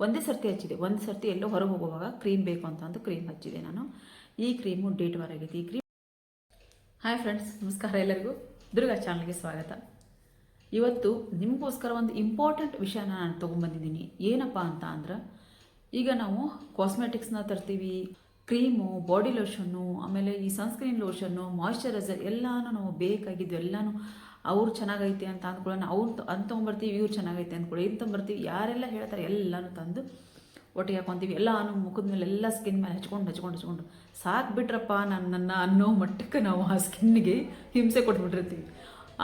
ಒಂದೇ ಸರ್ತಿ ಹಚ್ಚಿದೆ. ಒಂದು ಸರ್ತಿ ಎಲ್ಲೋ ಹೊರಗೆ ಹೋಗುವಾಗ ಕ್ರೀಮ್ ಬೇಕು ಅಂತ ಅಂದು ಕ್ರೀಮ್ ಹಚ್ಚಿದೆ ನಾನು. ಈ ಕ್ರೀಮು ಡೇಟ್ ಆಗೈತಿ ಈ ಕ್ರೀಮ್ ಹಾಯ್ ಫ್ರೆಂಡ್ಸ್ ನಮಸ್ಕಾರ ಎಲ್ಲರಿಗೂ. ದುರ್ಗಾ ಚಾನಲ್ಗೆ ಸ್ವಾಗತ. ಇವತ್ತು ನಿಮಗೋಸ್ಕರ ಒಂದು ಇಂಪಾರ್ಟೆಂಟ್ ವಿಷಯನ ನಾನು ತೊಗೊಂಬಂದಿದ್ದೀನಿ. ಏನಪ್ಪ ಅಂತ ಅಂದ್ರೆ, ಈಗ ನಾವು ಕಾಸ್ಮೆಟಿಕ್ಸ್ನ ತರ್ತೀವಿ ಕ್ರೀಮು ಬಾಡಿ ಲೋಷನ್ನು ಆಮೇಲೆ ಈ ಸನ್ಸ್ಕ್ರೀನ್ ಲೋಷನ್ನು ಮಾಯಿಶ್ಚರೈಸರ್ ಎಲ್ಲಾನು ನಾವು ಬೇಕಾಗಿದ್ದು ಎಲ್ಲಾನು ಅವ್ರು ಚೆನ್ನಾಗೈತೆ ಅಂತ ಅಂದ್ಕೊಳ್ಳೋಣ ಅವ್ರು ಅಂತ ತೊಗೊಂಬರ್ತೀವಿ, ಇವ್ರು ಚೆನ್ನಾಗೈತೆ ಅಂದ್ಕೊಳ್ಳಿ ಇದು ಬರ್ತೀವಿ ಯಾರೆಲ್ಲ ಹೇಳ್ತಾರೆ ಎಲ್ಲನೂ ತಂದು ಒಟ್ಟಿಗೆ ಹಾಕೊತೀವಿ, ಎಲ್ಲಾನು ಮುಖದ ಮೇಲೆ ಎಲ್ಲ ಸ್ಕಿನ್ ಮೇಲೆ ಹಚ್ಕೊಂಡು ಹಚ್ಕೊಂಡು ಹಚ್ಕೊಂಡು, ಸಾಕು ಬಿಟ್ರಪ್ಪ ನನ್ನನ್ನು ಅನ್ನೋ ಮಟ್ಟಕ್ಕೆ ನಾವು ಆ ಸ್ಕಿನ್ನಿಗೆ ಹಿಂಸೆ ಕೊಟ್ಬಿಟ್ಟಿರ್ತೀವಿ.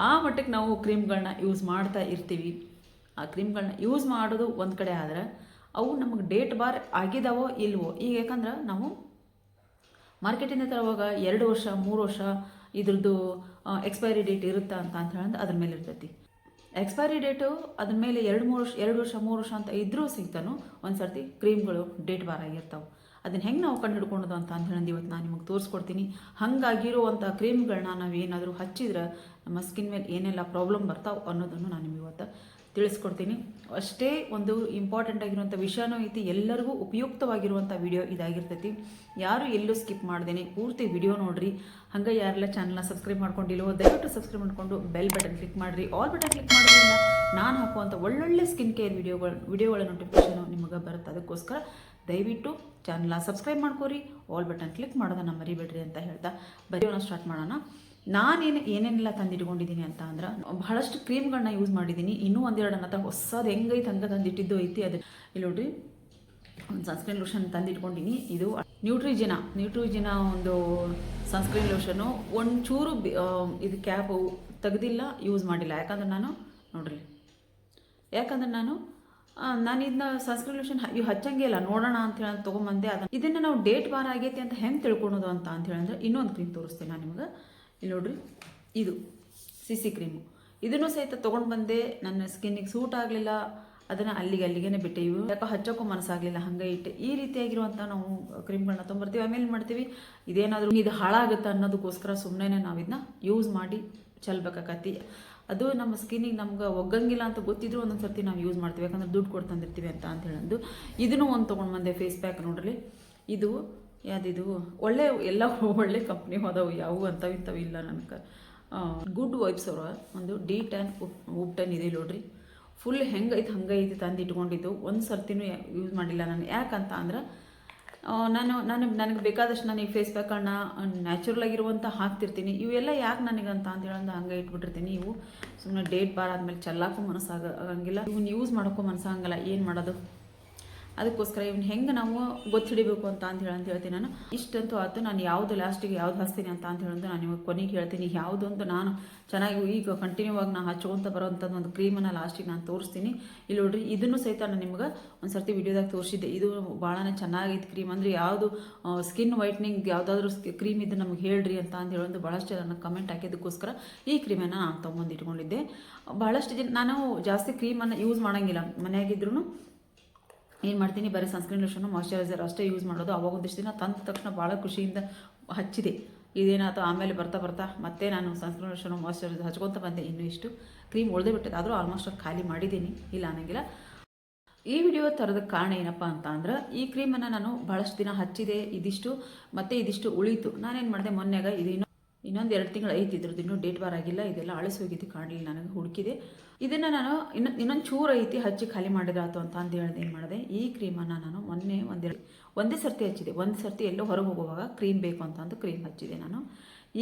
ಆ ಮಟ್ಟಕ್ಕೆ ನಾವು ಕ್ರೀಮ್ಗಳನ್ನ ಯೂಸ್ ಮಾಡ್ತಾ ಇರ್ತೀವಿ. ಆ ಕ್ರೀಮ್ಗಳನ್ನ ಯೂಸ್ ಮಾಡೋದು ಒಂದು ಕಡೆ ಆದ್ರೆ ಅವು ನಮಗೆ ಡೇಟ್ ಬಾರ್ ಆಗಿದಾವೋ ಇಲ್ವೋ, ಈಗ ಯಾಕಂದ್ರೆ ನಾವು ಮಾರ್ಕೆಟಿಂದ ತರುವಾಗ ಎರಡು ವರ್ಷ, ಮೂರು ವರ್ಷ ಇದ್ರದ್ದು ಎಕ್ಸ್ಪೈರಿ ಡೇಟ್ ಇರುತ್ತಾ ಅಂತ ಅಂತ ಹೇಳಿದ್ರೆ ಅದ್ರ ಮೇಲೆ ಇರ್ತೈತಿ. ಎಕ್ಸ್ಪೈರಿ ಡೇಟು ಅದ್ರ ಮೇಲೆ ಎರಡು ಮೂರು ವರ್ಷ, ಎರಡು ವರ್ಷ, ಮೂರು ವರ್ಷ ಅಂತ ಇದ್ರೂ ಸಿಗ್ತಾನು ಒಂದು ಸರ್ತಿ ಕ್ರೀಮ್ಗಳು ಡೇಟ್ ಬಾರ್ ಆಗಿರ್ತಾವೆ. ಅದನ್ನ ಹೆಂಗೆ ನಾವು ಕಂಡು ಹಿಡ್ಕೊಳೋದು ಅಂತ ಅಂತ ಹೇಳಿ ಇವತ್ತು ನಾನು ನಿಮಗೆ ತೋರಿಸ್ಕೊಡ್ತೀನಿ. ಹಾಗಾಗಿರುವಂಥ ಕ್ರೀಮ್ಗಳನ್ನ ನಾವು ಏನಾದರೂ ಹಚ್ಚಿದ್ರೆ ನಮ್ಮ ಸ್ಕಿನ್ ಮೇಲೆ ಏನೆಲ್ಲ ಪ್ರಾಬ್ಲಮ್ ಬರ್ತಾವೆ ಅನ್ನೋದನ್ನು ನಾನು ನಿಮಗೆ ಇವತ್ತು ತಿಳಿಸ್ಕೊಡ್ತೀನಿ. ಅಷ್ಟೇ ಒಂದು ಇಂಪಾರ್ಟೆಂಟ್ ಆಗಿರುವಂಥ ವಿಷಯನೂ ಐತಿ. ಎಲ್ಲರಿಗೂ ಉಪಯುಕ್ತವಾಗಿರುವಂಥ ವಿಡಿಯೋ ಇದಾಗಿರ್ತೈತಿ. ಯಾರು ಎಲ್ಲೂ ಸ್ಕಿಪ್ ಮಾಡ್ದೇನೆ, ಪೂರ್ತಿ ವಿಡಿಯೋ ನೋಡ್ರಿ. ಹಂಗೆ ಯಾರೆಲ್ಲ ಚಾನಲ್ನ ಸಬ್ಸ್ಕ್ರೈಬ್ ಮಾಡ್ಕೊಂಡಿಲ್ಲವೋ ದಯವಿಟ್ಟು ಸಬ್ಸ್ಕ್ರೈಬ್ ಮಾಡಿಕೊಂಡು ಬೆಲ್ ಬಟನ್ ಕ್ಲಿಕ್ ಮಾಡಿರಿ. ಆಲ್ ಬಟನ್ ಕ್ಲಿಕ್ ಮಾಡೋದ್ರಿಂದ ನಾನು ಹಾಕುವಂಥ ಒಳ್ಳೊಳ್ಳೆ ಸ್ಕಿನ್ ಕೇರ್ ವಿಡಿಯೋಗಳು ವಿಡಿಯೋಗಳ ನೋಟಿಫಿಕೇಶನ್ ನಿಮಗೆ ಬರುತ್ತೆ. ಅದಕ್ಕೋಸ್ಕರ ದಯವಿಟ್ಟು ಚಾನಲ್ನ ಸಬ್ಸ್ಕ್ರೈಬ್ ಮಾಡ್ಕೋರಿ. ಆಲ್ ಬಟನ್ ಕ್ಲಿಕ್ ಮಾಡೋದನ್ನ ಮರಿಬೇಡ್ರಿ ಅಂತ ಹೇಳ್ತಾ. ಬರೆಯೋಣ ಸ್ಟಾರ್ಟ್ ಮಾಡೋಣ. ನಾನೇನು ಏನೇನೆಲ್ಲ ತಂದಿಟ್ಕೊಂಡಿದ್ದೀನಿ ಅಂತ ಅಂದ್ರೆ ಬಹಳಷ್ಟು ಕ್ರೀಮ್ಗಳನ್ನ ಯೂಸ್ ಮಾಡಿದ್ದೀನಿ ಇನ್ನೂ ಒಂದೆರಡು ನನ್ನ ಹತ್ರ ಹೊಸದು ಹೆಂಗೈತೆ ಹಂಗೆ ತಂದಿಟ್ಟಿದ್ದು ಐತಿ ಅದು ಇಲ್ಲಿ ನೋಡ್ರಿ. ಒಂದು ಸನ್ಸ್ಕ್ರೀನ್ ಲೋಷನ್ ತಂದಿಟ್ಕೊಂಡಿನಿ. ಇದು ನ್ಯೂಟ್ರಿಜಿನ ನ್ಯೂಟ್ರಿಜಿನ ಒಂದು ಸನ್ಸ್ಕ್ರೀನ್ ಲೋಷನು ಒಂಚೂರು ಇದು ಕ್ಯಾಪು ತೆಗೆದಿಲ್ಲ ಯೂಸ್ ಮಾಡಿಲ್ಲ. ಯಾಕಂದ್ರೆ ನಾನು ನೋಡ್ರಿ. ಯಾಕಂದ್ರೆ ನಾನು ನಾನು ಇದನ್ನ ಸನ್ಸ್ಕ್ರೀನ್ ಲೋಷನ್ ಇವು ಹಚ್ಚಂಗೆ ಇಲ್ಲ. ನೋಡೋಣ ಅಂತ ಹೇಳಿ ತೊಗೊಂಬಂದೆ. ಅದನ್ನು ಇದನ್ನು ನಾವು ಡೇಟ್ ಬಾರ್ ಆಗೈತಿ ಅಂತ ಹೆಂಗೆ ತಿಳ್ಕೊಳೋದು ಅಂತ ಅಂತ ಹೇಳಿದ್ರೆ ಇನ್ನೊಂದು ಕ್ರೀಮ್ ತೋರಿಸ್ತೀನಿ ನಾನು ನಿಮಗೆ. ಇಲ್ಲಿ ನೋಡ್ರಿ. ಇದು ಸಿ ಸಿ ಕ್ರೀಮು. ಇದನ್ನು ಸಹಿತ ತೊಗೊಂಡು ಬಂದೆ. ನನ್ನ ಸ್ಕಿನ್ನಿಗೆ ಸೂಟ್ ಆಗಲಿಲ್ಲ. ಅದನ್ನು ಅಲ್ಲಿಗೆ ಅಲ್ಲಿಗೆ ಬಿಟ್ಟೆ. ಇವು ಯಾಕೋ ಹಚ್ಚೋಕ್ಕೂ ಮನಸ್ಸಾಗಲಿಲ್ಲ. ಹಂಗೆ ಇಟ್ಟೆ. ಈ ರೀತಿಯಾಗಿರುವಂಥ ನಾವು ಕ್ರೀಮ್ಗಳನ್ನ ತೊಗೊಂಬರ್ತೀವಿ. ಆಮೇಲೆ ಮಾಡ್ತೀವಿ. ಇದೇನಾದರೂ ಇದು ಹಾಳಾಗುತ್ತೆ ಅನ್ನೋದಕ್ಕೋಸ್ಕರ ಸುಮ್ಮನೆ ನಾವು ಇದನ್ನ ಯೂಸ್ ಮಾಡಿ ಚಲ್ಬೇಕಾಕತಿ ಅದು ನಮ್ಮ ಸ್ಕಿನ್ನಿಗೆ ನಮ್ಗೆ ಒಗ್ಗಂಗಿಲ್ಲ ಅಂತ ಗೊತ್ತಿದ್ರು ಒಂದೊಂದು ಸರ್ತಿ ನಾವು ಯೂಸ್ ಮಾಡ್ತೀವಿ. ಯಾಕಂದ್ರೆ ದುಡ್ಡು ಕೊಡ್ತಂದಿರ್ತೀವಿ ಅಂತ ಅಂತ ಹೇಳಂದು. ಇದನ್ನು ಒಂದು ತೊಗೊಂಡು ಬಂದೆ. ಫೇಸ್ ಪ್ಯಾಕ್ ನೋಡ್ರಿ. ಇದು ಯಾವ್ದಿದು? ಒಳ್ಳೆ ಎಲ್ಲ ಒಳ್ಳೆ ಕಂಪ್ನಿ ಹೋದವು ಯಾವುವು ಅಂಥವು ಇಂಥವು ಇಲ್ಲ ನನಗೆ ಗುಡ್ ವೈಬ್ಸ್ ಅವರ ಒಂದು ಡಿ ಟೆನ್ ಉಪ್ ಟೆನ್ ಇದೆ ನೋಡ್ರಿ. ಫುಲ್ ಹೆಂಗೈತೆ, ಹಂಗೈತಿ ತಂದು ಇಟ್ಕೊಂಡಿದ್ದು. ಒಂದು ಸರ್ತಿನೂ ಯೂಸ್ ಮಾಡಿಲ್ಲ ನಾನು. ಯಾಕಂತ ಅಂದ್ರೆ ನಾನು ನಾನು ನನಗೆ ಬೇಕಾದಷ್ಟು ನಾನು ಈ ಫೇಸ್ ಪ್ಯಾಕನ್ನ ನ್ಯಾಚುರಲ್ ಆಗಿರುವಂಥ ಹಾಕ್ತಿರ್ತೀನಿ. ಇವೆಲ್ಲ ಯಾಕೆ ನನಗಂತ ಅಂತ ಹೇಳಂದು ಹಂಗೆ ಇಟ್ಬಿಟ್ಟಿರ್ತೀನಿ. ಇವು ಸುಮ್ಮನೆ ಡೇಟ್ ಬಾರ್ ಆದಮೇಲೆ ಚೆಲ್ಲಾಕೂ ಮನಸ್ಸಾಗ ಆಗಂಗಿಲ್ಲ. ಇವನ್ನ ಯೂಸ್ ಮಾಡೋಕ್ಕೂ ಮನಸ್ಸಾಗಂಗಿಲ್ಲ. ಏನು ಮಾಡೋದು? ಅದಕ್ಕೋಸ್ಕರ ಇವ್ನ ಹೆಂಗೆ ನಾವು ಗೊತ್ತಿಡಿಬೇಕು ಅಂತ ಅಂತ ಹೇಳಿ ಅಂತ ಹೇಳ್ತೀನಿ ನಾನು. ಇಷ್ಟಂತೂ ಆಯ್ತು ನಾನು ಯಾವುದು ಲಾಸ್ಟಿಗೆ ಯಾವ್ದು ಹಚ್ತೀನಿ ಅಂತ ಅಂತ ಹೇಳೋದು ನಾನು ನಿಮಗೆ ಕೊನೆಗೆ ಹೇಳ್ತೀನಿ. ಯಾವುದು ಅಂತ ನಾನು ಚೆನ್ನಾಗಿ ಈಗ ಕಂಟಿನ್ಯೂ ಆಗಿ ನಾನು ಹಚ್ಕೊಂತ ಬರೋವಂಥದ್ದು ಒಂದು ಕ್ರೀಮನ್ನು ಲಾಸ್ಟಿಗೆ ನಾನು ತೋರಿಸ್ತೀನಿ. ಇಲ್ಲಿ ನೋಡ್ರಿ, ಇದನ್ನು ಸಹಿತ ನಾನು ನಿಮ್ಗೆ ಒಂದು ಸರ್ತಿ ವಿಡಿಯೋದಾಗ ತೋರಿಸಿದ್ದೆ. ಇದು ಭಾಳನೇ ಚೆನ್ನಾಗಿತ್ತು ಕ್ರೀಮ್ ಅಂದರೆ ಯಾವುದು ಸ್ಕಿನ್ ವೈಟ್ನಿಂಗ್ ಯಾವುದಾದ್ರೂ ಕ್ರೀಮ್ ಇದು ನಮ್ಗೆ ಹೇಳ್ರಿ ಅಂತ ಅಂತ ಹೇಳೋದು ಭಾಳಷ್ಟು ಜನ ಕಮೆಂಟ್ ಹಾಕಿದ್ದಕ್ಕೋಸ್ಕರ ಈ ಕ್ರೀಮನ್ನು ನಾನು ತೊಗೊಂಬಂದು ಇಟ್ಕೊಂಡಿದ್ದೆ. ಭಾಳಷ್ಟು ಜನ, ನಾನು ಜಾಸ್ತಿ ಕ್ರೀಮನ್ನು ಯೂಸ್ ಮಾಡೋಂಗಿಲ್ಲ. ಮನೆಯಾಗಿದ್ರೂ ಏನು ಮಾಡ್ತೀನಿ? ಬರೀ ಸನ್ಸ್ಕ್ರೀನ್ ಲೋಷನು ಮಾಯಶ್ಚರೈಸರ್ ಅಷ್ಟೇ ಯೂಸ್ ಮಾಡೋದು. ಅವಾಗ ಒಂದಿಷ್ಟು ದಿನ ತಂದ ತಕ್ಷಣ ಭಾಳ ಖುಷಿಯಿಂದ ಹಚ್ಚಿದೆ. ಇದೇನಾಯ್ತು? ಆಮೇಲೆ ಬರ್ತಾ ಬರ್ತಾ ಮತ್ತೆ ನಾನು ಸನ್ಸ್ಕ್ರೀನ್ ಲೋಷನು ಮಾಯಶ್ಚರೈಸರ್ ಹಚ್ಕೊತ ಬಂದೆ. ಇನ್ನೂ ಇಷ್ಟು ಕ್ರೀಮ್ ಉಳ್ದೇ ಬಿಟ್ಟಿದೆ. ಆದರೂ ಆಲ್ಮೋಸ್ಟ್ ಖಾಲಿ ಮಾಡಿದ್ದೀನಿ. ಇಲ್ಲ ಅನ್ನೋಂಗಿಲ್ಲ. ಈ ವಿಡಿಯೋ ತರೋದಕ್ಕೆ ಕಾರಣ ಏನಪ್ಪ ಅಂತ ಅಂದ್ರೆ, ಈ ಕ್ರೀಮನ್ನು ನಾನು ಭಾಳಷ್ಟು ದಿನ ಹಚ್ಚಿದೆ. ಇದಿಷ್ಟು ಮತ್ತೆ ಇದಿಷ್ಟು ಉಳಿತು. ನಾನೇನು ಮಾಡಿದೆ? ಮೊನ್ನೆಗ ಇದು ಇನ್ನೂ ಇನ್ನೊಂದು ಎರಡು ತಿಂಗಳು ಐತಿ. ಇದ್ರದ್ದು ಇನ್ನೂ ಡೇಟ್ ಬಾರ್ ಆಗಿಲ್ಲ. ಇದೆಲ್ಲ ಅಳಿಸೋಗಿದ್ದು ಕಾಣಲಿಲ್ಲ. ನನಗೆ ಹುಡುಕಿದೆ. ಇದನ್ನು ನಾನು ಇನ್ನು, ಇನ್ನೊಂದು ಚೂರು ಐತಿ ಹಚ್ಚಿ ಖಾಲಿ ಮಾಡಿದ್ರಾತು ಅಂತ ಅಂತ ಹೇಳ್ದೆ ಏನು ಮಾಡಿದೆ? ಈ ಕ್ರೀಮನ್ನು ನಾನು ಮೊನ್ನೆ ಒಂದೆರಡು ಒಂದೇ ಸರ್ತಿ ಹಚ್ಚಿದೆ. ಒಂದು ಸರ್ತಿ ಎಲ್ಲೋ ಹೊರಗೆ ಹೋಗುವಾಗ ಕ್ರೀಮ್ ಬೇಕು ಅಂತ ಅಂದು ಕ್ರೀಮ್ ಹಚ್ಚಿದೆ ನಾನು.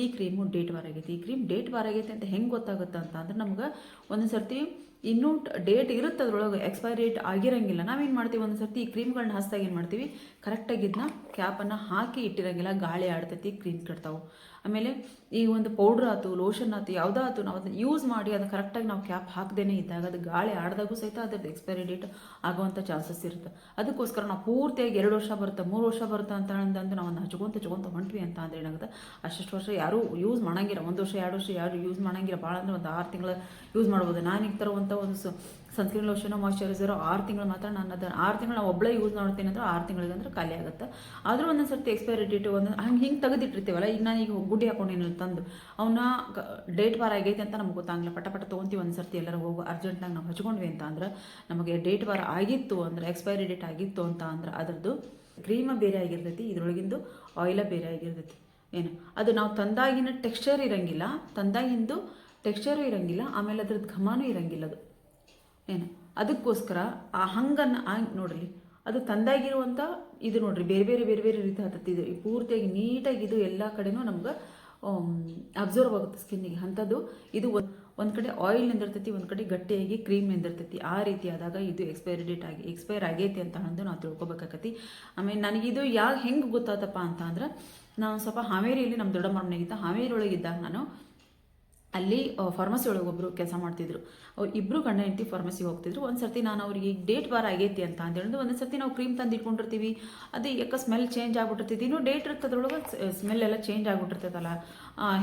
ಈ ಕ್ರೀಮು ಡೇಟ್ ಬಾರ್ ಆಗೈತಿ. ಈ ಕ್ರೀಮ್ ಡೇಟ್ ಬಾರ್ ಆಗೈತೆ ಅಂತ ಹೆಂಗೆ ಗೊತ್ತಾಗುತ್ತೆ ಅಂತ ಅಂದ್ರೆ ನಮ್ಗೆ ಒಂದೊಂದು ಸರ್ತಿ ಇನ್ನೂ ಡೇಟ್ ಇರುತ್ತೆ ಅದ್ರೊಳಗೆ ಎಕ್ಸ್ಪೈರಿ ಡೇಟ್ ಆಗಿರಂಗಿಲ್ಲ. ನಾವೇನು ಮಾಡ್ತೀವಿ? ಒಂದು ಸರ್ತಿ ಈ ಕ್ರೀಮ್ಗಳನ್ನ ಹಚ್ಚಿದಾಗ ಏನು ಮಾಡ್ತೀವಿ? ಕರೆಕ್ಟಾಗಿ ಇದನ್ನ ಕ್ಯಾಪನ್ನು ಹಾಕಿ ಇಟ್ಟಿರಂಗಿಲ್ಲ. ಗಾಳಿ ಆಡ್ತೈತಿ, ಕ್ರೀಮ್ ಕಟ್ತಾವೆ ಆಮೇಲೆ ಈ ಒಂದು ಪೌಡ್ರ್ ಆಯ್ತು ಲೋಷನ್ ಆಯ್ತು ಯಾವುದೋ ಆಯ್ತು ನಾವು ಅದನ್ನು ಯೂಸ್ ಮಾಡಿ ಅದನ್ನು ಕರೆಕ್ಟಾಗಿ ನಾವು ಕ್ಯಾಪ್ ಹಾಕ್ದೇನೆ ಇದ್ದಾಗ ಅದು ಗಾಳಿ ಆಡಿದಾಗೂ ಸಹಿತ ಅದ್ರದ್ದು ಎಕ್ಸ್ಪೈರಿ ಡೇಟ್ ಆಗುವಂಥ ಚಾನ್ಸಸ್ ಇರುತ್ತೆ. ಅದಕ್ಕೋಸ್ಕರ ನಾವು ಪೂರ್ತಿಯಾಗಿ ಎರಡು ವರ್ಷ ಬರುತ್ತೆ, ಮೂರು ವರ್ಷ ಬರುತ್ತೆ ಅಂತ ಅಂದಂದು ನಾವು ಹಚ್ಕೊಂತ ಹಚ್ಕೊಂತ ಹೊಂಟ್ವಿ ಅಂತ ಅಂದ್ರೆ ಏನಾಗುತ್ತೆ? ಅಷ್ಟು ವರ್ಷ ಯಾರೂ ಯೂಸ್ ಮಾಡಂಗಿಲ್ಲ. ಒಂದು ವರ್ಷ, ಎರಡು ವರ್ಷ ಯಾರು ಯೂಸ್ ಮಾಡಂಗಿಲ್ಲ. ಭಾಳ ಅಂದ್ರೆ ಒಂದು ಆರು ತಿಂಗಳ ಯೂಸ್ ಮಾಡ್ಬೋದು. ನಾನು ಈಗ ತರುವಂಥ ಒಂದು ಸನ್ಸ್ಕ್ರೀನ್ ಲೋಷನ್, ಮಾಯ್ಶ್ಚರೈಸರು ಆರು ತಿಂಗಳು ಮಾತ್ರ ನಾನು ಅದನ್ನು ಆರು ತಿಂಗಳು ನಾವು ಒಬ್ಬಳೇ ಯೂಸ್ ಮಾಡ್ತೀನಿ ಅಂದ್ರೆ ಆರು ತಿಂಗಳಿಗೆ ಅಂದ್ರೆ ಖಾಲಿ ಆಗುತ್ತೆ. ಆದರೂ ಒಂದೊಂದು ಸರ್ತಿ ಎಕ್ಸ್ಪೈರಿ ಡೇಟ್ ಒಂದು ಹಂಗೆ ಹಿಂಗೆ ತೆಗೆದಿಟ್ಟಿರ್ತೀವಲ್ಲ, ಈಗ ನಾನು ಈಗ ಗುಡ್ಡಿ ಹಾಕೊಂಡೇನು ತಂದು ಅವನ್ನ ಡೇಟ್ ಬಾರ್ ಆಗೈತೆ ಅಂತ ನಮ್ಗೆ ಗೊತ್ತಾಗಲ್ಲ ಪಟ ಪಟ ತೊಗೊಂತೀವಿ ಒಂದು ಸರ್ತಿ ಎಲ್ಲರೂ ಹೋಗೋ ಅರ್ಜೆಂಟ್ನಾಗ ನಾವು ಹಚ್ಕೊಂಡ್ವಿ ಅಂತ ಅಂದ್ರೆ, ನಮಗೆ ಡೇಟ್ ಬಾರ್ ಆಗಿತ್ತು ಅಂದ್ರೆ ಎಕ್ಸ್ಪೈರಿ ಡೇಟ್ ಆಗಿತ್ತು ಅಂತ ಅಂದ್ರೆ ಅದರದ್ದು ಕ್ರೀಮ ಬೇರೆ ಆಗಿರ್ತೈತಿ, ಇದ್ರೊಳಗಿಂದು ಆಯಿಲ ಬೇರೆ ಆಗಿರ್ತೈತಿ. ಏನು? ಅದು ನಾವು ತಂದಾಗಿನ ಟೆಕ್ಸ್ಚರ್ ಇರಂಗಿಲ್ಲ, ತಂದಾಗಿಂದು ಟೆಕ್ಸ್ಚರು ಇರಂಗಿಲ್ಲ, ಆಮೇಲೆ ಅದ್ರದ್ದು ಘಮಾನೂ ಇರಂಗಿಲ್ಲ ಅದು. ಏನು? ಅದಕ್ಕೋಸ್ಕರ ಆ ಹಂಗನ್ನು ಆ ನೋಡ್ರಿ, ಅದು ತಂದಾಗಿರುವಂಥ ಇದು ನೋಡ್ರಿ, ಬೇರೆ ಬೇರೆ ಬೇರೆ ಬೇರೆ ರೀತಿ ಹತ್ತತ್ತೆ ಇದು. ಪೂರ್ತಿಯಾಗಿ ನೀಟಾಗಿ ಇದು ಎಲ್ಲ ಕಡೆನೂ ನಮ್ಗೆ ಅಬ್ಸರ್ವ್ ಆಗುತ್ತೆ ಸ್ಕಿನ್ನಿಗೆ ಅಂಥದ್ದು ಇದು ಒಂದು ಕಡೆ ಆಯಿಲ್ ನಿಂದಿರ್ತೈತಿ ಒಂದು ಕಡೆ ಗಟ್ಟಿಯಾಗಿ ಕ್ರೀಮ್ ನಿಂದಿರ್ತೈತಿ ಆ ರೀತಿ ಆದಾಗ ಇದು ಎಕ್ಸ್ಪೈರಿ ಡೇಟ್ ಆಗಿ ಎಕ್ಸ್ಪೈರ್ ಆಗೈತಿ ಅಂತ ಅಂದು ನಾವು ತಿಳ್ಕೊಬೇಕಾಕತಿ. ಆಮೇಲೆ ನನಗಿದು ಯಾವ ಹೆಂಗೆ ಗೊತ್ತಾತಪ್ಪ ಅಂತ ಅಂದ್ರೆ, ನಾನು ಸ್ವಲ್ಪ ಹಾವೇರಿಯಲ್ಲಿ ನಮ್ಮ ದೊಡ್ಡ ಮನೆಗಿದ್ದ ಹಾವೇರಿ ಒಳಗಿದ್ದಾಗ ನಾನು ಅಲ್ಲಿ ಫಾರ್ಮಸಿ ಒಳಗೆ ಒಬ್ಬರು ಕೆಲಸ ಮಾಡ್ತಿದ್ರು. ಅವ್ರು ಇಬ್ಬರು ಗಂಡ ಹೆಂಡತಿ ಫಾರ್ಮಸಿಗೆ ಹೋಗ್ತಿದ್ರು. ಒಂದು ಸರ್ತಿ ನಾನು ಅವ್ರಿಗೆ ಡೇಟ್ ಬಾರ್ ಆಗೈತಿ ಅಂತ ಅಂತೇಳಿದ್ರು ಒಂದು ಸರ್ತಿ ನಾವು ಕ್ರೀಮ್ ತಂದು ಇಟ್ಕೊಂಡಿರ್ತೀವಿ ಅದು ಯಾಕೆ ಸ್ಮೆಲ್ ಚೇಂಜ್ ಆಗ್ಬಿಟ್ಟಿರ್ತೈತಿ. ಇನ್ನೂ ಡೇಟ್ ಇರ್ತದ್ರೊಳಗೆ ಸ್ಮೆಲ್ ಎಲ್ಲ ಚೇಂಜ್ ಆಗ್ಬಿಟ್ಟಿರ್ತೈತಲ್ಲ.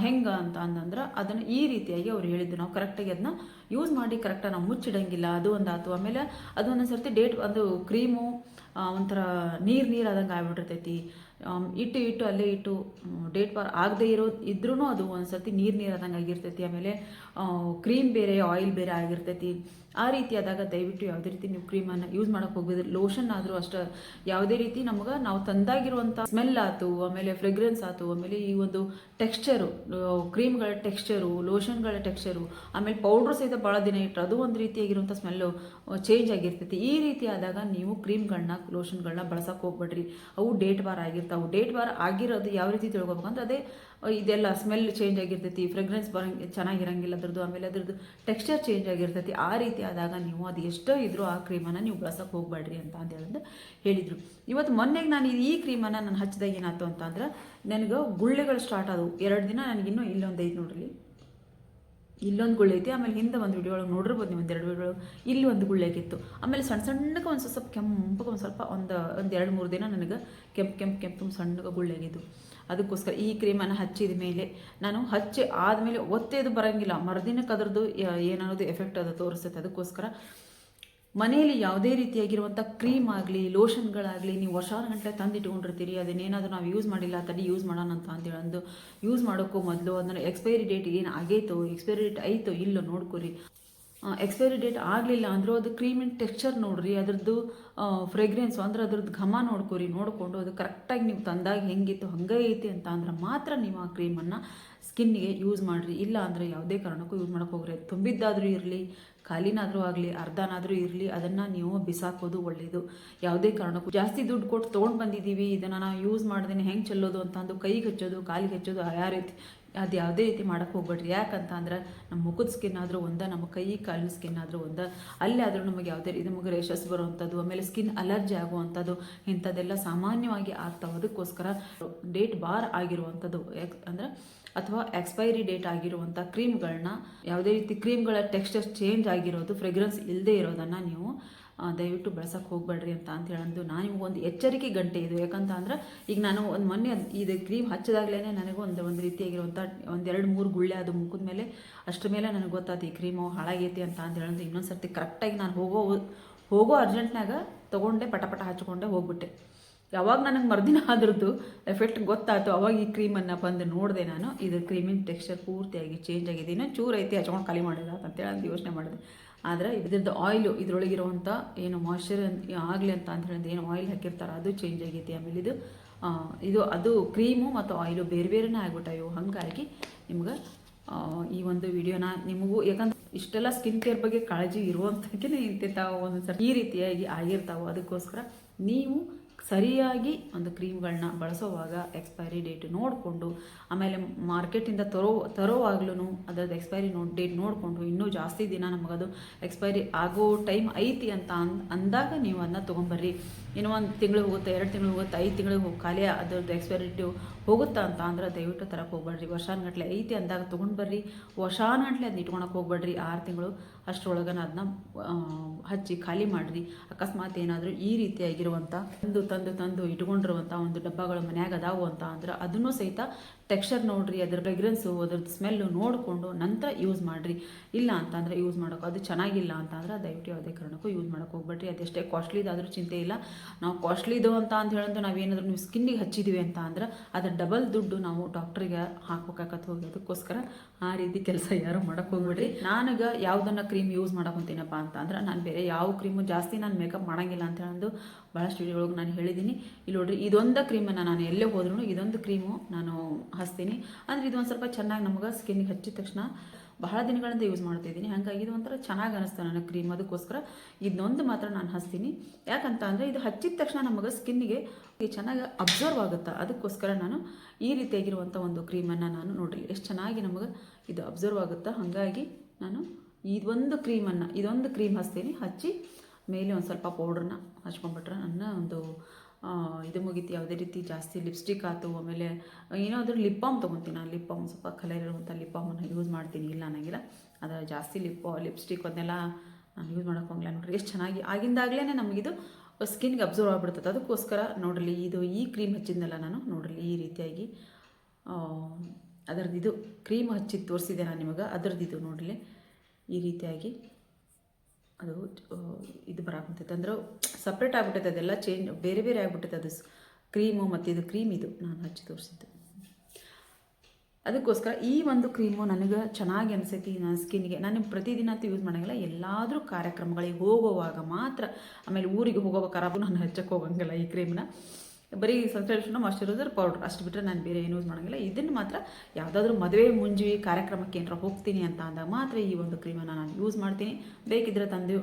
ಹೆಂಗೆ ಅಂತ ಅಂದಂದ್ರೆ ಅದನ್ನು ಈ ರೀತಿಯಾಗಿ ಅವ್ರು ಹೇಳಿದ್ದು ನಾವು ಕರೆಕ್ಟಾಗಿ ಅದನ್ನ ಯೂಸ್ ಮಾಡಿ ಕರೆಕ್ಟಾಗಿ ನಾವು ಮುಚ್ಚಿಡಂಗಿಲ್ಲ. ಅದು ಒಂದು ಆತು. ಆಮೇಲೆ ಅದು ಒಂದೊಂದು ಸರ್ತಿ ಡೇಟ್ ಅದು ಕ್ರೀಮು ಒಂಥರ ನೀರು ನೀರು ಆದಂಗೆ ಆಗ್ಬಿಟ್ಟಿರ್ತೈತಿ. ಇಟ್ಟು ಇಟ್ಟು ಅಲ್ಲೇ ಇಟ್ಟು ಡೇಟ್ ಬಾರ್ ಆಗದೆ ಇರೋ ಇದ್ರೂ ಅದು ಒಂದು ನೀರು ನೀರು ಆದಂಗೆ ಆಗಿರ್ತೈತಿ. ಆಮೇಲೆ ಕ್ರೀಮ್ ಬೇರೆ ಆಯಿಲ್ ಬೇರೆ ಆಗಿರ್ತೈತಿ. ಆ ರೀತಿ ಆದಾಗ ದಯವಿಟ್ಟು ಯಾವುದೇ ರೀತಿ ನೀವು ಕ್ರೀಮನ್ನು ಯೂಸ್ ಮಾಡೋಕೆ ಹೋಗಬೇಕು ಲೋಷನ್ ಆದರೂ ಅಷ್ಟೇ ಯಾವುದೇ ರೀತಿ ನಮ್ಗೆ ನಾವು ತಂದಾಗಿರುವಂಥ ಸ್ಮೆಲ್ ಆಯ್ತು ಆಮೇಲೆ ಫ್ರೆಗ್ರೆನ್ಸ್ ಆಯ್ತು ಆಮೇಲೆ ಈ ಒಂದು ಟೆಕ್ಸ್ಚರು ಕ್ರೀಮ್ಗಳ ಟೆಕ್ಸ್ಚರು ಲೋಷನ್ಗಳ ಟೆಕ್ಸ್ಚರು ಆಮೇಲೆ ಪೌಡ್ರ್ ಸಹಿತ ಭಾಳ ದಿನ ಇಟ್ಟರೆ ಅದು ಒಂದು ರೀತಿಯಾಗಿರುವಂಥ ಸ್ಮೆಲ್ಲು ಚೇಂಜ್ ಆಗಿರ್ತೈತಿ. ಈ ರೀತಿ ಆದಾಗ ನೀವು ಕ್ರೀಮ್ಗಳನ್ನ ಲೋಷನ್ಗಳನ್ನ ಬಳಸೋಕೆ ಹೋಗ್ಬೇಡ್ರಿ. ಅವು ಡೇಟ್ ಬಾರ್ ಆಗಿರ್ತಾವೆ ಡೇಟ್ ಬಾರ್ ಆಗಿರೋದು ಯಾವ ರೀತಿ ತಿಳ್ಕೊಬೇಕಂದ್ರೆ ಅದೇ ಇದೆಲ್ಲ ಸ್ಮೆಲ್ ಚೇಂಜ್ ಆಗಿರ್ತೈತಿ ಫ್ರೆಗ್ರೆನ್ಸ್ ಬರಂಗೆ ಚೆನ್ನಾಗಿರಂಗಿಲ್ಲ, ಅದ್ರದ್ದು ಆಮೇಲೆ ಅದ್ರದ್ದು ಟೆಕ್ಸ್ಚರ್ ಚೇಂಜ್ ಆಗಿರ್ತೈತಿ, ಆ ರೀತಿ ಆದಾಗ ನೀವು ಅದು ಎಷ್ಟೋ ಇದ್ರೂ ಆ ಕ್ರೀಮನ್ನು ನೀವು ಬಳಸಕ್ಕೆ ಹೋಗ್ಬೇಡ್ರಿ ಅಂತ ಅಂತ ಹೇಳಿದ್ರು ಹೇಳಿದರು. ಇವತ್ತು ಮೊನ್ನೆಗೆ ನಾನು ಈ ಕ್ರೀಮನ್ನು ನಾನು ಹಚ್ಚಿದಾಗ ಏನಾಯ್ತು ಅಂತಂದ್ರೆ ನನಗೆ ಗುಳ್ಳೆಗಳು ಸ್ಟಾರ್ಟ್ ಆದವು. ಎರಡು ದಿನ ನನಗಿನ್ನೂ ಇಲ್ಲೊಂದು ಐದು ನೋಡ್ರಿ. ಇಲ್ಲೊಂದು ಗುಳ್ಳೆ ಐತಿ ಆಮೇಲೆ ಹಿಂದೆ ಒಂದು ವಿಡಿಯೋ ಒಳಗೆ ನೋಡಿರ್ಬೋದು ನೀವು, ಒಂದೆರಡು ವಿಡಿಯೋ ಇಲ್ಲಿ ಒಂದು ಗುಳ್ಳೆ ಆಗಿತ್ತು ಆಮೇಲೆ ಸಣ್ಣ ಸಣ್ಣಕ್ಕೆ ಒಂದು ಸ್ವಲ್ಪ ಕೆಂಪಗೆ ಒಂದು ಸ್ವಲ್ಪ ಒಂದು ಒಂದು ಎರಡು ಮೂರು ದಿನ ನನಗೆ ಕೆಂಪು ಕೆಂಪು ಕೆಂಪು ಸಣ್ಣಗೆ ಗುಳ್ಳೆ ಆಗಿದ್ದು ಅದಕ್ಕೋಸ್ಕರ ಈ ಕ್ರೀಮನ್ನು ಹಚ್ಚಿದ ಮೇಲೆ ನಾನು ಹಚ್ಚಿ ಆದಮೇಲೆ ಒತ್ತೇದು ಬರೋಂಗಿಲ್ಲ. ಮರುದಿನಕ್ಕೆ ಅದರದ್ದು ಏನನ್ನೋದು ಎಫೆಕ್ಟ್ ಅದು ತೋರಿಸುತ್ತೆ. ಅದಕ್ಕೋಸ್ಕರ ಮನೆಯಲ್ಲಿ ಯಾವುದೇ ರೀತಿಯಾಗಿರುವಂಥ ಕ್ರೀಮ್ ಆಗಲಿ, ಲೋಷನ್ಗಳಾಗಲಿ ನೀವು ವರ್ಷಾನುಗಟ್ಟಲೆ ತಂದಿಟ್ಕೊಂಡಿರ್ತೀರಿ, ಅದನ್ನೇನಾದರೂ ನಾವು ಯೂಸ್ ಮಾಡಿಲ್ಲ ತಡಿ ಯೂಸ್ ಮಾಡೋಣ ಅಂತ ಅಂತೇಳಿ ಅಂದು ಯೂಸ್ ಮಾಡೋಕ್ಕೂ ಮೊದಲು ಅದನ್ನು ಎಕ್ಸ್ಪೈರಿ ಡೇಟ್ ಏನು ಆಗೈತೋ, ಎಕ್ಸ್ಪೈರಿ ಡೇಟ್ ಐತೋ ಇಲ್ಲೋ ನೋಡ್ಕೊರಿ. ಎಕ್ಸ್ಪೈರಿ ಡೇಟ್ ಆಗಲಿಲ್ಲ ಅಂದರೂ ಅದು ಕ್ರೀಮಿನ ಟೆಕ್ಸ್ಚರ್ ನೋಡ್ರಿ, ಅದ್ರದ್ದು ಫ್ರೆಗ್ರೆನ್ಸು ಅಂದ್ರೆ ಅದ್ರದ್ದು ಘಮ ನೋಡ್ಕೊರಿ, ನೋಡಿಕೊಂಡು ಅದು ಕರೆಕ್ಟಾಗಿ ನೀವು ತಂದಾಗ ಹೆಂಗಿತ್ತು, ಹಂಗೆ ಐತಿ ಅಂತ ಅಂದ್ರೆ ಮಾತ್ರ ನೀವು ಆ ಕ್ರೀಮನ್ನು ಸ್ಕಿನ್ನಿಗೆ ಯೂಸ್ ಮಾಡಿರಿ. ಇಲ್ಲ ಅಂದರೆ ಯಾವುದೇ ಕಾರಣಕ್ಕೂ ಯೂಸ್ ಮಾಡೋಕೆ ಹೋಗ್ರಿ. ತುಂಬಿದ್ದಾದರೂ ಇರಲಿ ಖಾಲಿನಾದರೂ ಆಗಲಿ, ಅರ್ಧನಾದರೂ ಇರಲಿ, ಅದನ್ನು ನೀವು ಬಿಸಾಕೋದು ಒಳ್ಳೆಯದು ಯಾವುದೇ ಕಾರಣಕ್ಕೂ ಜಾಸ್ತಿ ದುಡ್ಡು ಕೊಟ್ಟು ತೊಗೊಂಡು ಬಂದಿದ್ದೀವಿ, ಇದನ್ನು ನಾವು ಯೂಸ್ ಮಾಡ್ದೇನೆ, ಹೆಂಗೆ ಚೆಲ್ಲೋದು ಅಂತ ಅಂದು ಕೈಗೆ ಹಚ್ಚೋದು, ಕಾಲಿಗೆ ಹಚ್ಚೋದು ಆಯಾ ರೀತಿ. ಅದು ಯಾವುದೇ ರೀತಿ ಮಾಡೋಕ್ಕೆ ಹೋಗ್ಬೇಡ್ರಿ. ಯಾಕಂತ ಅಂದ್ರೆ ನಮ್ಮ ಮುಖದ ಸ್ಕಿನ್ ಆದರೂ ಒಂದ, ನಮ್ಮ ಕೈ ಕಾಲು ಸ್ಕಿನ್ ಆದರೂ ಒಂದ. ಅಲ್ಲಿ ಆದರೂ ನಮಗೆ ಯಾವುದೇ ರೀತಿ ನಮಗೆ ರೇಷಸ್ ಬರುವಂಥದ್ದು ಆಮೇಲೆ ಸ್ಕಿನ್ ಅಲರ್ಜಿ ಆಗುವಂಥದ್ದು ಇಂಥದ್ದೆಲ್ಲ ಸಾಮಾನ್ಯವಾಗಿ ಆಗ್ತಾವೆ ಅದಕ್ಕೋಸ್ಕರ ಡೇಟ್ ಬಾರ್ ಆಗಿರುವಂಥದ್ದು ಅಂದ್ರೆ ಅಥವಾ ಎಕ್ಸ್ಪೈರಿ ಡೇಟ್ ಆಗಿರುವಂಥ ಕ್ರೀಮ್ಗಳನ್ನ ಯಾವುದೇ ರೀತಿ ಕ್ರೀಮ್ಗಳ ಟೆಕ್ಸ್ಚರ್ ಚೇಂಜ್ ಆಗಿರೋದು ಫ್ರೆಗ್ರೆನ್ಸ್ ಇಲ್ಲದೆ ಇರೋದನ್ನು ನೀವು ದಯವಿಟ್ಟು ಬಳಸಕ್ಕೆ ಹೋಗ್ಬೇಡ್ರಿ ಅಂತ ಅಂತ ಹೇಳಂದು ನಾನು ಒಂದು ಎಚ್ಚರಿಕೆ ಗಂಟೆ ಇದು. ಯಾಕಂತ ಅಂದ್ರೆ ಈಗ ನಾನು ಒಂದು ಮೊನ್ನೆ ಇದು ಕ್ರೀಮ್ ಹಚ್ಚಿದಾಗಲೇ ನನಗೂ ಒಂದು ಒಂದು ರೀತಿಯಾಗಿರುವಂಥ ಒಂದೆರಡು ಮೂರು ಗುಳ್ಳೆ ಅದು ಮುಗಿದ ಮೇಲೆ ಅಷ್ಟ ಮೇಲೆ ನನಗೆ ಗೊತ್ತಾಯ್ತು ಈ ಕ್ರೀಮು ಹಾಳಾಗೈತಿ ಅಂತ ಅಂತ ಹೇಳಿದ್ರೆ ಇನ್ನೊಂದು ಸರ್ತಿ ಕರೆಕ್ಟಾಗಿ ನಾನು ಹೋಗೋ ಹೋಗೋ ಅರ್ಜೆಂಟ್ನಾಗ ತೊಗೊಂಡೆ, ಪಟಪಟ ಪಟ ಹಚ್ಕೊಂಡೆ, ಹೋಗ್ಬಿಟ್ಟೆ. ಯಾವಾಗ ನನಗೆ ಮರುದಿನ ಅದ್ರದ್ದು ಎಫೆಕ್ಟ್ ಗೊತ್ತಾಯ್ತು ಅವಾಗ ಈ ಕ್ರೀಮನ್ನು ಬಂದು ನೋಡಿದೆ ನಾನು. ಇದು ಕ್ರೀಮಿನ ಟೆಕ್ಸ್ಚರ್ ಪೂರ್ತಿಯಾಗಿ ಚೇಂಜ್ ಆಗಿದೆ. ಇನ್ನೂ ಚೂರು ಐತಿ, ಹಚ್ಕೊಂಡು ಖಾಲಿ ಮಾಡಿದ ಅಂತೇಳಿ ಅಂತ ಯೋಚನೆ ಮಾಡಿದೆ. ಆದರೆ ಇದ್ರದ್ದು ಆಯಿಲು ಇದರೊಳಗಿರುವಂಥ ಏನು ಮಾಯ್ಶ್ಚರ್ ಆಗಲಿ ಅಂತ ಅಂತ ಹೇಳಿದ್ರೆ ಏನು ಆಯಿಲ್ ಹಾಕಿರ್ತಾರೆ ಅದು ಚೇಂಜ್ ಆಗೈತಿ ಆಮೇಲೆ ಇದು ಇದು ಅದು ಕ್ರೀಮು ಮತ್ತು ಆಯಿಲು ಬೇರೆ ಬೇರೆನೇ ಆಗ್ಬಿಟ್ಟಾವು ಹಾಗಾಗಿ ನಿಮ್ಗೆ ಈ ಒಂದು ವಿಡಿಯೋನ ನಿಮಗೂ, ಯಾಕಂದ್ರೆ ಇಷ್ಟೆಲ್ಲ ಸ್ಕಿನ್ ಕೇರ್ ಬಗ್ಗೆ ಕಾಳಜಿ ಇರುವಂಥಕ್ಕೆ ಒಂದೊಂದು ಒಂದೊಂದ್ಸರಿ ಈ ರೀತಿಯಾಗಿ ಆಗಿರ್ತಾವೆ. ಅದಕ್ಕೋಸ್ಕರ ನೀವು ಸರಿಯಾಗಿ ಒಂದು ಕ್ರೀಮ್ಗಳನ್ನ ಬಳಸೋವಾಗ ಎಕ್ಸ್ಪೈರಿ ಡೇಟ್ ನೋಡಿಕೊಂಡು, ಆಮೇಲೆ ಮಾರ್ಕೆಟಿಂದ ತರೋ ತರೋವಾಗ್ಲೂ ಅದರದ್ದು ಎಕ್ಸ್ಪೈರಿ ನೋ ಡೇಟ್ ನೋಡಿಕೊಂಡು ಇನ್ನೂ ಜಾಸ್ತಿ ದಿನ ನಮಗದು ಎಕ್ಸ್ಪೈರಿ ಆಗೋ ಟೈಮ್ ಐತಿ ಅಂತ ಅಂದ್, ಅಂದಾಗ ನೀವು ಅದನ್ನ ತೊಗೊಂಬರ್ರಿ. ಇನ್ನೂ ಒಂದು ತಿಂಗಳು ಹೋಗುತ್ತೆ, ಎರಡು ತಿಂಗಳು ಹೋಗುತ್ತೆ, ಐದು ತಿಂಗಳಿಗೆ ಹೋಗಿ ಖಾಲಿ, ಅದರದ್ದು ಎಕ್ಸ್ಪೈರಿ ಡೇಟ್ ಹೋಗುತ್ತಾ ಅಂತ ಅಂದ್ರೆ ದಯವಿಟ್ಟು ತರಕ್ಕೆ ಹೋಗ್ಬೇಡ್ರಿ. ವರ್ಷಾನ್ಗಟ್ಲೆ ಐತಿ ಅಂದಾಗ ತೊಗೊಂಡು ಬರ್ರಿ. ವರ್ಷಾನಗಟ್ಲೆ ಅದನ್ನ ಇಟ್ಕೊಳಕ್ಕೆ ಹೋಗ್ಬೇಡ್ರಿ ಆರು ತಿಂಗಳು. ಅಷ್ಟರೊಳಗನ ಅದನ್ನ ಹಚ್ಚಿ ಖಾಲಿ ಮಾಡಿರಿ. ಅಕಸ್ಮಾತ್ ಏನಾದರೂ ಈ ರೀತಿಯಾಗಿರುವಂಥ ತಂದು ತಂದು ತಂದು ಇಟ್ಕೊಂಡಿರುವಂಥ ಒಂದು ಡಬ್ಬಗಳು ಮನ್ಯಾಗ ಅದಾವು ಅಂತ ಅಂದ್ರೆ ಅದನ್ನು ಸಹಿತ ಟೆಕ್ಸ್ಚರ್ ನೋಡ್ರಿ, ಅದ್ರ ಫ್ರೆಗ್ರೆನ್ಸು ಅದ್ರದ್ದು ಸ್ಮೆಲ್ಲು ನೋಡಿಕೊಂಡು ನಂತರ ಯೂಸ್ ಮಾಡಿರಿ. ಇಲ್ಲ ಅಂತಂದರೆ ಯೂಸ್ ಮಾಡೋಕೆ, ಅದು ಚೆನ್ನಾಗಿಲ್ಲ ಅಂತಂದ್ರೆ ದಯವಿಟ್ಟು ಯಾವುದೇ ಕಾರಣಕ್ಕೂ ಯೂಸ್ ಮಾಡೋಕೆ ಹೋಗ್ಬೇಡ್ರಿ. ಅದೆಷ್ಟೇ ಕಾಸ್ಟ್ಲಿದಾದರೂ ಚಿಂತೆ ಇಲ್ಲ. ನಾವು ಕಾಸ್ಟ್ಲಿದು ಅಂತ ಅಂತ ಹೇಳಿದ್ರೆ ನಾವೇನಾದರೂ ನೀವು ಸ್ಕಿನ್ನಿಗೆ ಹಚ್ಚಿದ್ದೀವಿ ಅಂತ ಅಂದ್ರೆ ಅದ್ರ ಡಬಲ್ ದುಡ್ಡು ನಾವು ಡಾಕ್ಟ್ರಿಗೆ ಹಾಕ್ಬೇಕಾಗತ್ತೆ ಹೋಗಿ ಅದಕ್ಕೋಸ್ಕರ ಆ ರೀತಿ ಕೆಲಸ ಯಾರು ಮಾಡೋಕೆ ಹೋಗ್ಬೇಡ್ರಿ. ನನಗೆ ಯಾವುದನ್ನು ಕ್ರೀಮ್ ಯೂಸ್ ಮಾಡಕೊಂತೀನಪ್ಪ ಅಂತ ಅಂದ್ರೆ ನಾನು ಬೇರೆ ಯಾವ ಕ್ರೀಮು ಜಾಸ್ತಿ ನಾನು ಮೇಕಪ್ ಮಾಡಂಗಿಲ್ಲ ಅಂತ ಹೇಳೋದು ಭಾಳಷ್ಟು ವಿಡಿಯೋಗಳಿಗೆ ನಾನು ಹೇಳಿದ್ದೀನಿ ಇಲ್ಲಿ ನೋಡ್ರಿ, ಇದೊಂದು ಕ್ರೀಮನ್ನು ನಾನು ಎಲ್ಲೇ ಹೋದ್ರು ಇದೊಂದು ಕ್ರೀಮು ನಾನು ಹಚ್ತೀನಿ. ಅಂದರೆ ಇದು ಒಂದು ಸ್ವಲ್ಪ ಚೆನ್ನಾಗಿ ನಮಗೆ ಸ್ಕಿನ್ನಿಗೆ ಹಚ್ಚಿದ ತಕ್ಷಣ ಬಹಳ ದಿನಗಳಿಂದ ಯೂಸ್ ಮಾಡ್ತಿದ್ದೀನಿ ಹಾಗಾಗಿ ಇದು ಒಂಥರ ಚೆನ್ನಾಗಿ ಅನಿಸ್ತು ನನಗೆ ಕ್ರೀಮ್ ಅದಕ್ಕೋಸ್ಕರ. ಇದನ್ನೊಂದು ಮಾತ್ರ ನಾನು ಹಚ್ತೀನಿ. ಯಾಕಂತ ಅಂದರೆ ಇದು ಹಚ್ಚಿದ ತಕ್ಷಣ ನಮಗೆ ಸ್ಕಿನ್ನಿಗೆ ಚೆನ್ನಾಗಿ ಅಬ್ಸರ್ವ್ ಆಗುತ್ತೆ? ಅದಕ್ಕೋಸ್ಕರ ನಾನು ಈ ರೀತಿಯಾಗಿರುವಂಥ ಒಂದು ಕ್ರೀಮನ್ನು ನಾನು ನೋಡ್ರಿ. ಎಷ್ಟು ಚೆನ್ನಾಗಿ ನಮಗೆ ಇದು ಅಬ್ಸರ್ವ್ ಆಗುತ್ತಾ? ಹಾಗಾಗಿ ನಾನು ಇದೊಂದು ಕ್ರೀಮನ್ನು ಇದೊಂದು ಕ್ರೀಮ್ ಹಚ್ತೀನಿ. ಹಚ್ಚಿ ಮೇಲೆ ಒಂದು ಸ್ವಲ್ಪ ಪೌಡ್ರನ್ನ ಹಚ್ಕೊಂಡ್ಬಿಟ್ರೆ ನನ್ನ ಒಂದು ಇದು ಮುಗೀತು, ಯಾವುದೇ ರೀತಿ ಜಾಸ್ತಿ ಲಿಪ್ಸ್ಟಿಕ್ ಆಯಿತು, ಆಮೇಲೆ ಏನಾದರೂ ಲಿಪ್ ಬಾಮ್ ತೊಗೊತೀನಿ ನಾನು ಲಿಪ್ ಬಾಮ್ ಸ್ವಲ್ಪ ಕಲರ್ ಇರುವಂಥ ಲಿಪ್ ಬಾಮನ್ನು ಯೂಸ್ ಮಾಡ್ತೀನಿ, ಇಲ್ಲ ನನಗಿಲ್ಲ ಆದರೆ ಜಾಸ್ತಿ ಲಿಪ್ ಲಿಪ್ಸ್ಟಿಕ್ ಅದನ್ನೆಲ್ಲ ನಾನು ಯೂಸ್ ಹೋಗಲ್ಲ ನೋಡ್ರಿ, ಎಷ್ಟು ಚೆನ್ನಾಗಿ ಆಗಿಂದಾಗಲೇ ನಮಗಿದು ಸ್ಕಿನ್ಗೆ ಅಬ್ಸರ್ವ್ ಆಗಿಬಿಡ್ತದೆ. ಅದಕ್ಕೋಸ್ಕರ ನೋಡ್ರಿ, ಇದು ಈ ಕ್ರೀಮ್ ಹಚ್ಚಿದ್ನಲ್ಲ ನಾನು, ನೋಡ್ರಿ, ಈ ರೀತಿಯಾಗಿ ಅದರದ್ದು ಇದು ಕ್ರೀಮ್ ಹಚ್ಚಿದ್ದು ತೋರಿಸಿದೆ ನಾನು ನಿಮಗೆ ಅದರದ್ದು ಇದು ನೋಡಲಿ ಈ ರೀತಿಯಾಗಿ. ಅದು ಇದು ಬರಾಕುಂತೈತೆ. ಅಂದ್ರೆ ಸಪ್ರೇಟ್ ಆಗ್ಬಿಟ್ಟೈತೆ, ಅದೆಲ್ಲ ಚೇಂಜ್ ಬೇರೆ ಬೇರೆ ಆಗ್ಬಿಟ್ಟೈತೆ ಅದು ಕ್ರೀಮು ಮತ್ತು ಇದು ಕ್ರೀಮ್ ಇದು ನಾನು ಹಚ್ಚಿ ತೋರಿಸಿದ್ದು. ಅದಕ್ಕೋಸ್ಕರ ಈ ಒಂದು ಕ್ರೀಮು ನನಗೆ ಚೆನ್ನಾಗಿ ಅನಿಸೈತಿ, ನನ್ನ ಸ್ಕಿನ್ಗೆ ನಾನು ಪ್ರತಿದಿನ ಅಂತೂ ಯೂಸ್ ಮಾಡೋಂಗಿಲ್ಲ, ಎಲ್ಲಾದರೂ ಕಾರ್ಯಕ್ರಮಗಳಿಗೆ ಹೋಗುವಾಗ ಮಾತ್ರ, ಆಮೇಲೆ ಊರಿಗೆ ಹೋಗೋಬೇಕಾದ್ರೂ ನಾನು ಹಚ್ಚಕ್ಕೆ ಹೋಗಂಗಿಲ್ಲ ಈ ಕ್ರೀಮ್ನ ಬರೀ ಸನ್ಸ್ಕ್ರೀನ್ ಮಾಶ್ಚರೈಸರ್ ಪೌಡ್ರ್ ಅಷ್ಟು ಬಿಟ್ಟರೆ ನಾನು ಬೇರೆ ಏನು ಯೂಸ್ ಮಾಡೋಂಗಿಲ್ಲ. ಇದನ್ನು ಮಾತ್ರ ಯಾವುದಾದ್ರೂ ಮದುವೆ ಮುಂಜಿ ಕಾರ್ಯಕ್ರಮಕ್ಕೆ ಏನಾರ ಹೋಗ್ತೀನಿ ಅಂತ ಅಂದಾಗ ಮಾತ್ರ ಈ ಒಂದು ಕ್ರೀಮನ್ನು ನಾನು ಯೂಸ್ ಮಾಡ್ತೀನಿ. ಬೇಕಿದ್ರೆ ತಂದು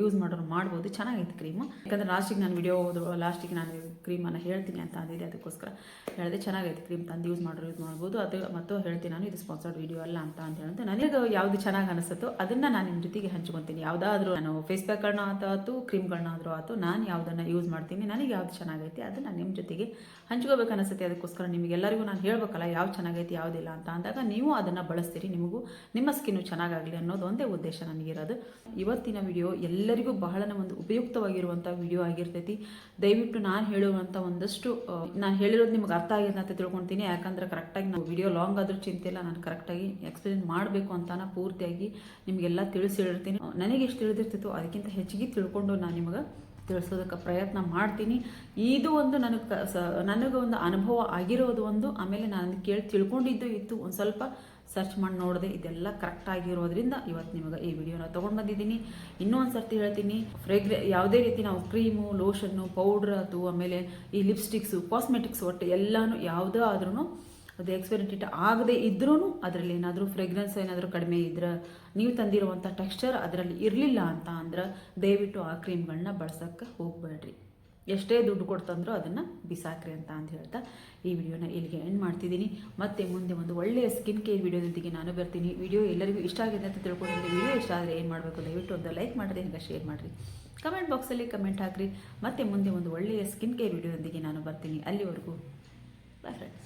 ಯೂಸ್ ಮಾಡೋರು ಮಾಡ್ಬೋದು. ಚೆನ್ನಾಗೈತೆ ಕ್ರೀಮು ಯಾಕಂದರೆ ಲಾಸ್ಟಿಗೆ ನಾನು ವಿಡಿಯೋ ಲಾಸ್ಟಿಗೆ ನಾನು ಕ್ರೀಮನ್ನು ಹೇಳ್ತೀನಿ ಅಂತ ಅಂದಿದ್ದೆ. ಅದಕ್ಕೋಸ್ಕರ ಹೇಳಿದೆ ಚೆನ್ನಾಗೈತೆ ಕ್ರೀಮ್ ತಂದು ಯೂಸ್ ಮಾಡೋರು ಯೂಸ್ ಮಾಡ್ಬೋದು. ಅದು ಮತ್ತು ಹೇಳ್ತೀನಿ ನಾನು, ಇದು ಸ್ಪಾನ್ಸರ್ಡ್ ವಿಡಿಯೋ ಅಲ್ಲ ಅಂತ ಅಂತ ಹೇಳಿದ್ರೆ ನನಗೆ ಯಾವುದು ಚೆನ್ನಾಗಿ ಅನಿಸುತ್ತೋ ಅದನ್ನು ನಾನು ನಿಮ್ಮ ಜೊತೆಗೆ ಹಂಚ್ಕೊತೀನಿ. ಯಾವುದಾದ್ರೂ ನಾನು ಫೇಸ್ ಪ್ಯಾಕ್ಗಳನ್ನ ಆತು ಕ್ರೀಮ್ಗಳನ್ನ ಆದರೂ ಆತು, ನಾನು ಯಾವುದನ್ನು ಯೂಸ್ ಮಾಡ್ತೀನಿ. ನನಗೆ ಯಾವ್ದು ಚೆನ್ನಾಗೈತೆ ಅದನ್ನು ನಿಮ್ಮ ಜೊತೆಗೆ ಹಂಚ್ಕೋಬೇಕು ಅನಿಸುತ್ತೆ. ಅದಕ್ಕೋಸ್ಕರ ನಿಮಗೆಲ್ಲರಿಗೂ ನಾನು ಹೇಳಬೇಕಲ್ಲ ಯಾವ ಚೆನ್ನಾಗೈತೆ ಯಾವುದಿಲ್ಲ ಅಂತ. ಅಂದಾಗ ನೀವು ಅದನ್ನು ಬಳಸ್ತೀರಿ. ನಿಮಗೂ ನಿಮ್ಮ ಸ್ಕಿನ್ನು ಚೆನ್ನಾಗಾಗಲಿ ಅನ್ನೋದು ಒಂದೇ ಉದ್ದೇಶ ನನಗಿರೋದು ಇವತ್ತಿನ ವಿಡಿಯೋ ಎಲ್ಲರಿಗೂ ಬಹಳ ಒಂದು ಉಪಯುಕ್ತವಾಗಿರುವಂಥ ವಿಡಿಯೋ ಆಗಿರ್ತೈತಿ. ದಯವಿಟ್ಟು ನಾನು ಹೇಳುವಂಥ ಒಂದಷ್ಟು ನಾನು ಹೇಳಿರೋದು ನಿಮ್ಗೆ ಅರ್ಥ ಆಗಿದೆ ಅಂತ ತಿಳ್ಕೊತೀನಿ. ಯಾಕಂದ್ರೆ ಕರೆಕ್ಟಾಗಿ ನಾವು ವಿಡಿಯೋ ಲಾಂಗ್ ಆದರೂ ಚಿಂತೆ ಇಲ್ಲ. ನಾನು ಕರೆಕ್ಟಾಗಿ ಎಕ್ಸ್ಪ್ಲೇನ್ ಮಾಡಬೇಕು ಅಂತ ನಾನು ಪೂರ್ತಿಯಾಗಿ ನಿಮಗೆಲ್ಲ ತಿಳಿಸಿ ಹೇಳಿರ್ತೀನಿ ನನಗೆ ಎಷ್ಟು ತಿಳಿದಿರ್ತಿತ್ತು ಅದಕ್ಕಿಂತ ಹೆಚ್ಚಿಗೆ ತಿಳ್ಕೊಂಡು ನಾನು ನಿಮಗೆ ತಿಳಿಸೋದಕ್ಕೆ ಪ್ರಯತ್ನ ಮಾಡ್ತೀನಿ. ಇದು ಒಂದು ನನಗೆ ಸ ನನಗೆ ಒಂದು ಅನುಭವ ಆಗಿರೋದು ಒಂದು. ಆಮೇಲೆ ನಾನು ಕೇಳಿ ತಿಳ್ಕೊಂಡಿದ್ದು ಇತ್ತು. ಒಂದು ಸ್ವಲ್ಪ ಸರ್ಚ್ ಮಾಡಿ ನೋಡಿದೆ. ಇದೆಲ್ಲ ಕರೆಕ್ಟ್ ಆಗಿರೋದ್ರಿಂದ ಇವತ್ತು ನಿಮಗೆ ಈ ವಿಡಿಯೋನ ತೊಗೊಂಡು ಬಂದಿದ್ದೀನಿ. ಇನ್ನೂ ಒಂದು ಸರ್ತಿ ಹೇಳ್ತೀನಿ. ಫ್ರೇಗ್ರೆ ಯಾವುದೇ ರೀತಿ ನಾವು ಕ್ರೀಮು ಲೋಷನ್ನು ಪೌಡ್ರ್ ಅದು ಆಮೇಲೆ ಈ ಲಿಪ್ಸ್ಟಿಕ್ಸು ಕಾಸ್ಮೆಟಿಕ್ಸ್ ಒಟ್ಟು ಎಲ್ಲನೂ ಯಾವುದೇ ಆದ್ರೂ ಅದು ಎಕ್ಸ್ಪೈರಿ ಡೇಟ್ ಆಗದೆ ಇದ್ರೂ ಅದರಲ್ಲಿ ಏನಾದರೂ ಫ್ರೆಗ್ರೆನ್ಸ್ ಏನಾದರೂ ಕಡಿಮೆ ಇದ್ರೆ ನೀವು ತಂದಿರುವಂಥ ಟೆಕ್ಸ್ಚರ್ ಅದರಲ್ಲಿ ಇರಲಿಲ್ಲ ಅಂತ ಅಂದ್ರೆ ದಯವಿಟ್ಟು ಆ ಕ್ರೀಮ್ಗಳನ್ನ ಬಳಸೋಕ್ಕೆ ಹೋಗಬೇಡ್ರಿ. ಎಷ್ಟೇ ದುಡ್ಡು ಕೊಡ್ತಂದ್ರೂ ಅದನ್ನು ಬಿಸಾಕ್ರಿ ಅಂತ ಅಂತ ಹೇಳ್ತಾ ಈ ವಿಡಿಯೋನ ಇಲ್ಲಿಗೆ ಎಂಡ್ ಮಾಡ್ತಿದ್ದೀನಿ. ಮತ್ತೆ ಮುಂದೆ ಒಂದು ಒಳ್ಳೆಯ ಸ್ಕಿನ್ ಕೇರ್ ವಿಡಿಯೋದೊಂದಿಗೆ ನಾನು ಬರ್ತೀನಿ. ವಿಡಿಯೋ ಎಲ್ಲರಿಗೂ ಇಷ್ಟ ಆಗಿದೆ ಅಂತ ತಿಳ್ಕೊಂಡಿದ್ದೀನಿ ವಿಡಿಯೋ ಇಷ್ಟ ಆದರೆ ಏನು ಮಾಡಬೇಕು ದಯವಿಟ್ಟು ಒಂದು ಲೈಕ್ ಮಾಡಿದೆ ಹಿಂಗೆ ಶೇರ್ ಮಾಡಿರಿ. ಕಮೆಂಟ್ ಬಾಕ್ಸಲ್ಲಿ ಕಮೆಂಟ್ ಹಾಕ್ರಿ. ಮತ್ತೆ ಮುಂದೆ ಒಂದು ಒಳ್ಳೆಯ ಸ್ಕಿನ್ ಕೇರ್ ವಿಡಿಯೋದೊಂದಿಗೆ ನಾನು ಬರ್ತೀನಿ. ಅಲ್ಲಿವರೆಗೂ ಬಾಯ್ ಫ್ರೆಂಡ್ಸ್